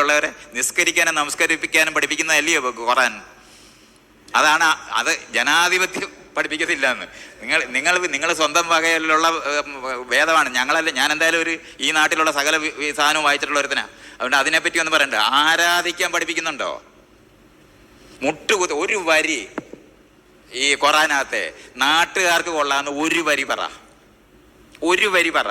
നാട്ടിലുള്ളവരെ നിസ്കരിക്കാനും നമസ്കരിപ്പിക്കാനും പഠിപ്പിക്കുന്ന അല്ലയോ ഖുറാൻ അതാണ് അത് ജനാധിപത്യം പഠിപ്പിക്കത്തില്ല എന്ന് നിങ്ങൾ നിങ്ങൾ നിങ്ങൾ സ്വന്തം വകയിലുള്ള വേദമാണ്. ഞങ്ങളല്ല ഞാൻ എന്തായാലും ഒരു ഈ നാട്ടിലുള്ള സകല സാധനവും വായിച്ചിട്ടുള്ള ഒരുത്തനാണ് അതുകൊണ്ട് അതിനെപ്പറ്റി ഒന്ന് പറയണ്ട. ആരാധിക്കാൻ പഠിപ്പിക്കുന്നുണ്ടോ? മുട്ടുകുത്ത് ഒരു വരി ഈ ഖുറാനകത്തെ നാട്ടുകാർക്ക് കൊള്ളാന്ന് ഒരു വരി പറ. ഒരു വരി പറ.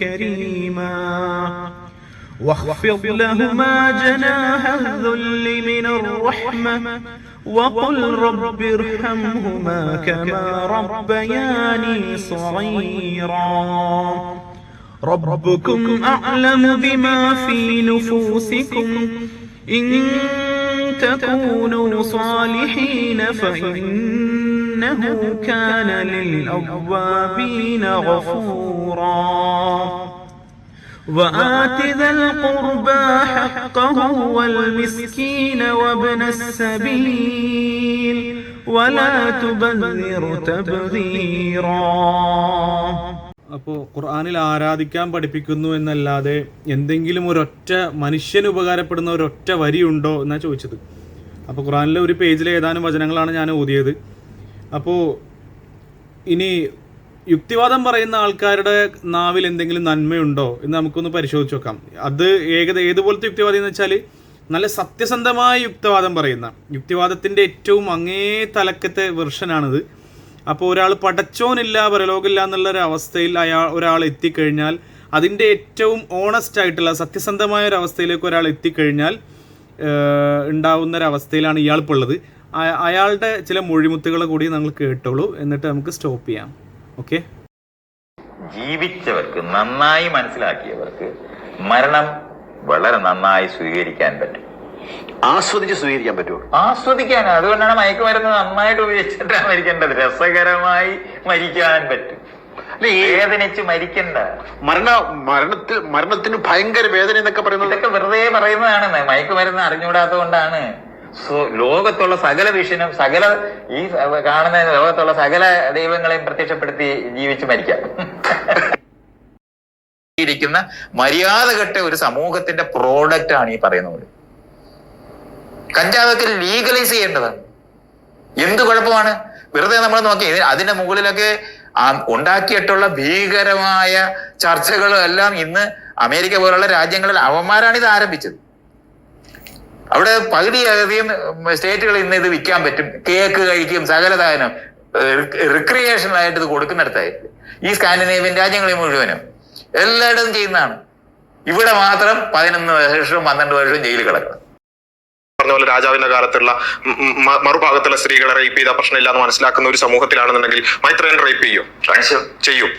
كريما. واخفض لهما جناح الذل من الرحمة. وقل رب ارحمهما كما ربياني صغيرا. ربكم أعلم بما في نفوسكم. إن تكونوا صالحين فإنه كان للأوابين غفورا. وآت ذا القربى حقه والمسكين وابن السبيل. ولا تبذر تبذيرا. അപ്പോൾ ഖുർആാനിൽ ആരാധിക്കാൻ പഠിപ്പിക്കുന്നു എന്നല്ലാതെ എന്തെങ്കിലും ഒരൊറ്റ മനുഷ്യന് ഉപകാരപ്പെടുന്ന ഒരൊറ്റ വരിയുണ്ടോ എന്നാണ് ചോദിച്ചത്. അപ്പോൾ ഖുർആനിലെ ഒരു പേജിലെ ഏതാനും വചനങ്ങളാണ് ഞാൻ ഓതിയത്. അപ്പോൾ ഇനി യുക്തിവാദം പറയുന്ന ആൾക്കാരുടെ നാവിൽ എന്തെങ്കിലും നന്മയുണ്ടോ എന്ന് നമുക്കൊന്ന് പരിശോധിച്ച് നോക്കാം. അത് ഏകദ ഏതുപോലത്തെ യുക്തിവാദം എന്ന് വെച്ചാൽ നല്ല സത്യസന്ധമായ യുക്തിവാദം പറയുന്ന യുക്തിവാദത്തിന്റെ ഏറ്റവും അങ്ങേ തലക്കത്തെ വെർഷനാണിത്. അപ്പോൾ ഒരാൾ പടച്ചോനില്ല പരലോകമില്ല എന്നുള്ളൊരു അവസ്ഥയിൽ അയാൾ ഒരാൾ എത്തിക്കഴിഞ്ഞാൽ അതിന്റെ ഏറ്റവും ഓണസ്റ്റ് ആയിട്ടുള്ള സത്യസന്ധമായ ഒരു അവസ്ഥയിലേക്ക് ഒരാൾ എത്തിക്കഴിഞ്ഞാൽ ഉണ്ടാവുന്ന ഒരു അവസ്ഥയിലാണ് ഇയാൾ ഇപ്പോൾ ഉള്ളത്. അയാളുടെ ചില മൊഴിമുത്തുകൾ കൂടി നമ്മൾ കേട്ടോളൂ. എന്നിട്ട് നമുക്ക് സ്റ്റോപ്പ് ചെയ്യാം. ഓക്കെ ജീവിച്ചവർക്ക് നന്നായി മനസ്സിലാക്കിയവർക്ക് മരണം വളരെ നന്നായി സ്വീകരിക്കാൻ പറ്റും. ആസ്വദിച്ച് സ്വീകരിക്കാൻ പറ്റുമോ ആസ്വദിക്കാൻ അതുകൊണ്ടാണ് മയക്കുമരുന്ന് നന്നായിട്ട് ഉപയോഗിച്ചിട്ടാണ് മരിക്കേണ്ടത് രസകരമായി മരിക്കാൻ പറ്റും. വേദനിച്ച് മരിക്കണ്ട. മരണ മരണത്തിൽ മരണത്തിന് ഭയങ്കര വേദന എന്നൊക്കെ പറയുന്നത് ഇതൊക്കെ വെറുതെ പറയുന്നതാണ് മയക്കുമരുന്ന് അറിഞ്ഞുകൂടാത്തത് കൊണ്ടാണ് സോ- ലോകത്തുള്ള സകല വിഷനും സകല ഈ കാണുന്ന ലോകത്തുള്ള സകല ദൈവങ്ങളെയും പ്രത്യക്ഷപ്പെടുത്തി ജീവിച്ച് മരിക്കാം. ഇരിക്കുന്ന മര്യാദ കെട്ട ഒരു സമൂഹത്തിന്റെ പ്രോഡക്റ്റ് ആണ് ഈ പറയുന്നത്. കഞ്ചാവൊക്കെ ലീഗലൈസ് ചെയ്യേണ്ടതാണ് എന്ത് കുഴപ്പമാണ്? വെറുതെ നമ്മൾ നോക്കി. അതിന്റെ മുകളിലൊക്കെ ഉണ്ടാക്കിയിട്ടുള്ള ഭീകരമായ ചർച്ചകളും എല്ലാം ഇന്ന് അമേരിക്ക പോലുള്ള രാജ്യങ്ങളിൽ അവന്മാരാണ് ഇത് ആരംഭിച്ചത്. അവിടെ പകുതിയധികം സ്റ്റേറ്റുകൾ ഇന്ന് ഇത് വിൽക്കാൻ പറ്റും. കേക്ക് കഴിക്കും സകല സാധനം. റിക്രിയേഷണൽ ആയിട്ട് ഇത് കൊടുക്കുന്നിടത്തായി. ഈ സ്കാൻഡിനേവ്യൻ രാജ്യങ്ങളിൽ മുഴുവനും എല്ലായിടത്തും ചെയ്യുന്നതാണ്. ഇവിടെ മാത്രം പതിനൊന്ന് വർഷവും പന്ത്രണ്ട് വർഷവും ജയിലിൽ കിടക്കണം. പറഞ്ഞ പോലെ രാജാവിന്റെ കാലത്തുള്ള മറുഭാഗത്തുള്ള സ്ത്രീകളെ റേപ്പ് ചെയ്ത പ്രശ്നമില്ല എന്ന് മനസ്സിലാക്കുന്ന ഒരു സമൂഹത്തിലാണെന്നുണ്ടെങ്കിൽ മൈത്രേൻ റേപ്പ് ചെയ്യും? ചെയ്യും. ചെയ്യും